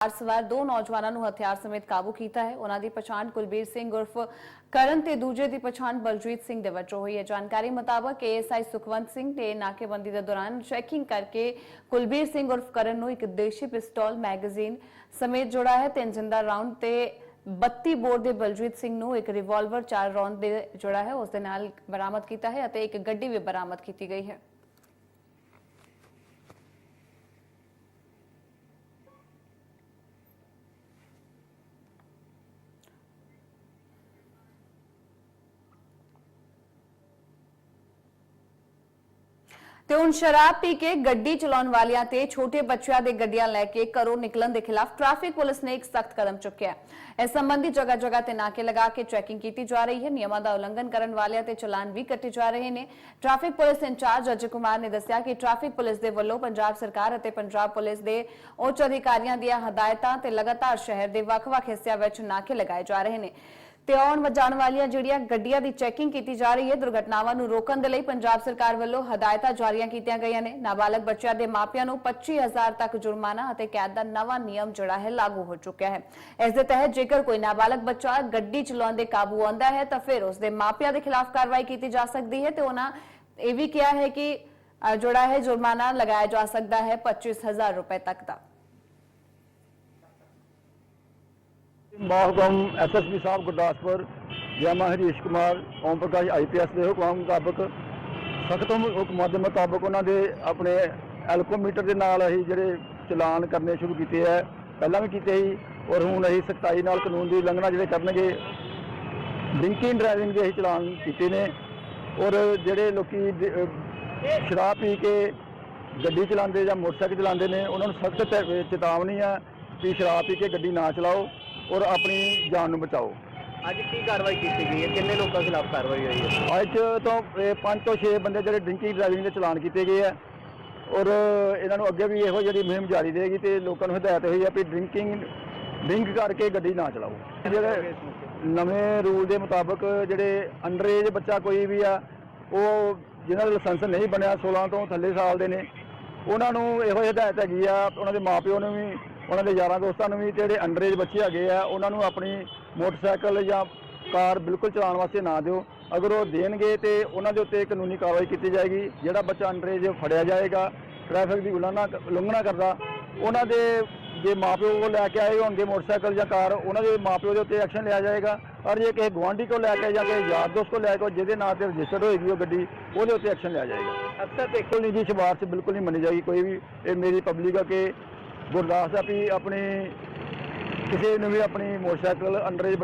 ਕਾਰ ਸਵਾਰ ਦੋ ਨੌਜਵਾਨਾਂ ਨੂੰ ਹਥਿਆਰ ਸਮੇਤ ਕਾਬੂ ਕੀਤਾ ਹੈ। ਉਹਨਾਂ ਦੀ ਪਛਾਣ ਕੁਲਬੀਰ ਸਿੰਘ ਉਰਫ ਕਰਨ ਤੇ ਦੂਜੇ ਦੀ ਪਛਾਣ ਬਲਜੀਤ ਸਿੰਘ ਦੇ ਵਜੋਂ ਹੋਈ ਹੈ। ਜਾਣਕਾਰੀ ਮੁਤਾਬਕ ਏਐਸਆਈ ਸੁਖਵੰਤ ਸਿੰਘ ਨੇ ਨਾਕੇਬੰਦੀ ਦੇ ਦੌਰਾਨ ਚੈਕਿੰਗ ਕਰਕੇ ਕੁਲਬੀਰ ਸਿੰਘ ਉਰਫ ਕਰਨ ਨੂੰ ਇੱਕ ਦੇਸ਼ੀ ਪਿਸਤੌਲ, ਮੈਗਜ਼ੀਨ ਸਮੇਤ ਜੋੜਾ ਹੈ। ਤਿੰਨ ਜਿੰਦਾ ਰਾਉਂਡ ਤੇ 32 ਬੋਰ ਦੇ ਬਲਜੀਤ ਸਿੰਘ ਨੂੰ ਇੱਕ ਰਿਵਾਲਵਰ ਚਾਰ ਰੌਂਦ ਦੇ ਜੋੜਾ ਹੈ। ਉਸ ਦੇ ਨਾਲ ਬਰਾਮਦ ਕੀਤਾ ਹੈ ਅਤੇ ਇੱਕ ਗੱਡੀ ਵੀ ਬਰਾਮਦ ਕੀਤੀ ਗਈ ਹੈ। ਤੇ ਹੁਣ ਸ਼ਰਾਬ ਪੀ ਕੇ ਗੱਡੀ ਚਲਾਉਣ ਵਾਲਿਆਂ ਤੇ ਛੋਟੇ ਬੱਚਿਆਂ ਦੇ ਗੱਡੀਆਂ ਲੈ ਕੇ ਘਰੋਂ ਨਿਕਲਣ ਦੇ ਖਿਲਾਫ ਟ੍ਰੈਫਿਕ ਪੁਲਿਸ ਨੇ ਇੱਕ ਸਖਤ ਕਦਮ ਚੁੱਕਿਆ ਹੈ। ਇਸ ਸੰਬੰਧੀ ਜਗ੍ਹਾ ਜਗ੍ਹਾ ਤੇ ਨਾਕੇ ਲਗਾ ਕੇ ਚੈਕਿੰਗ ਕੀਤੀ ਜਾ ਰਹੀ ਹੈ। ਨਿਯਮਾਂ ਦਾ ਉਲੰਘਣ ਕਰਨ ਵਾਲਿਆਂ ਤੇ ਚਲਾਨ ਵੀ ਕੱਟੇ ਜਾ ਰਹੇ ਨੇ। Traffic police incharge Ajay Kumar ਨੇ ਦੱਸਿਆ ਕਿ ਟ੍ਰੈਫਿਕ ਪੁਲਿਸ ਦੇ ਵੱਲੋਂ ਪੰਜਾਬ ਸਰਕਾਰ ਅਤੇ ਪੰਜਾਬ ਪੁਲਿਸ ਦੇ ਉੱਚ ਅਧਿਕਾਰੀਆਂ ਦੀਆਂ ਹਦਾਇਤਾਂ ਤੇ ਲਗਾਤਾਰ ਸ਼ਹਿਰ ਦੇ ਵੱਖ-ਵੱਖ ਹਿੱਸਿਆਂ ਵਿੱਚ ਨਾਕੇ ਲਗਾਏ ਜਾ ਰਹੇ ਨੇ। ਤੇ ਆਉਣ ਵਜਾਣ ਵਾਲੀਆਂ ਜਿਹੜੀਆਂ ਗੱਡੀਆਂ ਦੀ ਚੈਕਿੰਗ ਕੀਤੀ ਜਾ ਰਹੀ ਹੈ, ਦੁਰਘਟਨਾਵਾਂ ਨੂੰ ਰੋਕਣ ਦੇ ਲਈ ਪੰਜਾਬ ਸਰਕਾਰ ਵੱਲੋਂ ਹਦਾਇਤਾਂ ਜਾਰੀਆਂ ਕੀਤੀਆਂ ਗਈਆਂ ਨੇ। ਨਾਬਾਲਗ ਬੱਚਿਆਂ ਦੇ ਮਾਪਿਆਂ ਨੂੰ 25000 ਤੱਕ ਜੁਰਮਾਨਾ ਅਤੇ ਕੈਦ ਦਾ ਨਵਾਂ ਨਿਯਮ ਜਿਹੜਾ ਹੈ, ਲਾਗੂ ਹੋ ਚੁੱਕਿਆ ਹੈ। ਇਸ ਦੇ ਤਹਿਤ ਜੇਕਰ ਕੋਈ ਨਾਬਾਲਗ ਬੱਚਾ ਗੱਡੀ ਚਲਾਉਣ ਦੇ ਕਾਬੂ ਆਉਂਦਾ ਹੈ, ਤਾਂ ਫਿਰ ਉਸ ਦੇ ਮਾਪਿਆਂ ਦੇ ਖਿਲਾਫ ਕਾਰਵਾਈ ਕੀਤੀ ਜਾ ਸਕਦੀ ਹੈ ਤੇ ਉਹਨਾਂ ਇਹ ਵੀ ਕਿਹਾ ਹੈ ਕਿ ਜਿਹੜਾ ਹੈ, ਜੁਰਮਾਨਾ ਲਗਾਇਆ ਜਾ ਸਕਦਾ ਹੈ 25000 ਰੁਪਏ ਤੱਕ ਦਾ। ਮਾਹਗਮ ਐਸਐਸਪੀ ਸਾਹਿਬ ਗੁਰਦਾਸਪੁਰ ਜਾਮਾ ਹਰੀਸ਼ ਕੁਮਾਰ, ਓਮ ਪ੍ਰਕਾਸ਼ ਆਈਪੀਐਸ ਦੇ ਹੁਕਮਾਂ ਮੁਤਾਬਕ ਸਖਤ ਹੁਕਮਾਂ ਦੇ ਮੁਤਾਬਕ ਉਹਨਾਂ ਦੇ ਆਪਣੇ ਐਲਕੋਮੀਟਰ ਦੇ ਨਾਲ ਅਸੀਂ ਜਿਹੜੇ ਚਲਾਨ ਕਰਨੇ ਸ਼ੁਰੂ ਕੀਤੇ ਹੈ ਪਹਿਲਾਂ ਵੀ ਕੀਤੇ ਸੀ ਔਰ ਹੁਣ ਅਸੀਂ ਸਖਤਾਈ ਨਾਲ ਕਾਨੂੰਨ ਦੀ ਉਲੰਘਣਾ ਜਿਹੜੇ ਕਰਨਗੇ, ਡਰਿੰਕਿੰਗ ਡਰਾਈਵਿੰਗ ਦੇ ਅਸੀਂ ਚਲਾਨ ਕੀਤੇ ਨੇ ਔਰ ਜਿਹੜੇ ਲੋਕੀ ਸ਼ਰਾਬ ਪੀ ਕੇ ਗੱਡੀ ਚਲਾਉਂਦੇ ਜਾਂ ਮੋਟਰਸਾਈਕਲ ਚਲਾਉਂਦੇ ਨੇ, ਉਹਨਾਂ ਨੂੰ ਸਖਤ ਚੇਤਾਵਨੀ ਆ ਕਿ ਸ਼ਰਾਬ ਪੀ ਕੇ ਗੱਡੀ ਨਾ ਚਲਾਓ। ਔਰ ਆਪਣੀ ਜਾਨ ਨੂੰ ਬਚਾਓ। ਅੱਜ ਕੀ ਕਾਰਵਾਈ ਕੀਤੀ ਗਈ ਹੈ? ਕਿੰਨੇ ਲੋਕਾਂ ਖਿਲਾਫ ਕਾਰਵਾਈ ਹੋਈ ਹੈ? ਅੱਜ ਤੋਂ 5 ਤੋਂ 6 ਬੰਦੇ ਜਿਹੜੇ ਡਰਿੰਕਿੰਗ ਡਰਾਈਵਿੰਗ ਦੇ ਚਲਾਨ ਕੀਤੇ ਗਏ ਆ ਔਰ ਇਹਨਾਂ ਨੂੰ ਅੱਗੇ ਵੀ ਇਹੋ ਜਿਹੜੀ ਮੁਹਿੰਮ ਜਾਰੀ ਰਹੇਗੀ ਤੇ ਲੋਕਾਂ ਨੂੰ ਹਦਾਇਤ ਹੋਈ ਹੈ ਵੀ ਡਰਿੰਕਿੰਗ ਡਰਿੰਕ ਕਰਕੇ ਗੱਡੀ ਨਾ ਚਲਾਓ। ਜਿਹੜੇ ਨਵੇਂ ਰੂਲ ਦੇ ਮੁਤਾਬਕ ਜਿਹੜੇ ਅੰਡਰ ਏਜ ਬੱਚਾ ਕੋਈ ਵੀ ਆ ਉਹ ਜਿਹਨਾਂ ਦਾ ਲਾਇਸੈਂਸ ਨਹੀਂ ਬਣਿਆ 16 ਤੋਂ ਥੱਲੇ ਸਾਲ ਦੇ ਨੇ ਉਹਨਾਂ ਨੂੰ ਇਹੋ ਹਦਾਇਤ ਹੈਗੀ ਆ ਉਹਨਾਂ ਦੇ ਮਾਪਿਓ ਨੂੰ ਵੀ ਉਹਨਾਂ ਦੇ ਯਾਰਾਂ ਦੋਸਤਾਂ ਨੂੰ ਵੀ ਜਿਹੜੇ ਅੰਡਰ ਏਜ ਬੱਚੇ ਹੈਗੇ ਆ ਉਹਨਾਂ ਨੂੰ ਆਪਣੀ ਮੋਟਰਸਾਈਕਲ ਜਾਂ ਕਾਰ ਬਿਲਕੁਲ ਚਲਾਉਣ ਵਾਸਤੇ ਨਾ ਦਿਓ। ਅਗਰ ਉਹ ਦੇਣਗੇ ਤੇ ਉਹਨਾਂ ਦੇ ਉੱਤੇ ਕਾਨੂੰਨੀ ਕਾਰਵਾਈ ਕੀਤੀ ਜਾਏਗੀ ਜਿਹੜਾ ਬੱਚਾ ਅੰਡਰ ਏਜ ਫੜਿਆ ਜਾਏਗਾ ਟ੍ਰੈਫਿਕ ਦੀ ਉਲੰਘਣਾ ਉਲੰਘਣਾ ਕਰਦਾ ਉਹਨਾਂ ਦੇ ਜੇ ਮਾਪਿਓ ਉਹ ਲੈ ਕੇ ਆਏ ਹੋਣਗੇ ਮੋਟਰਸਾਈਕਲ ਜਾਂ ਕਾਰ ਉਹਨਾਂ ਦੇ ਮਾਪਿਓ ਦੇ ਉੱਤੇ ਐਕਸ਼ਨ ਲਿਆ ਜਾਏਗਾ। ਔਰ ਜੇ ਕਿਸੇ ਗੁਆਂਢੀ ਕੋਲ ਲੈ ਕੇ ਜਾਂ ਕਿਸੇ ਯਾਰ ਦੋਸਤ ਕੋਲ ਲੈ ਕੇ ਜਿਹਦੇ ਨਾਂ ਤੇ ਰਜਿਸਟਰਡ ਹੋਏਗੀ ਉਹ ਗੱਡੀ ਉਹਦੇ ਉੱਤੇ ਐਕਸ਼ਨ ਲਿਆ ਜਾਏਗਾ। ਅਕਸਰ ਦੇਖ ਨਹੀਂ ਜੀ ਸਿਫਾਰਸ਼ ਬਿਲਕੁਲ ਨਹੀਂ ਮੰਨੀ ਜਾਏਗੀ ਕੋਈ ਵੀ ਇਹ ਮੇਰੀ ਪਬਲਿਕ ਆ ਕਿ ਗੁਰਦਾਸ ਆ ਵੀ ਆਪਣੀ ਕਿਸੇ ਨੂੰ ਵੀ ਆਪਣੀ ਮੋਟਰਸਾਈਕਲ ਅੰਡਰ ਏਜ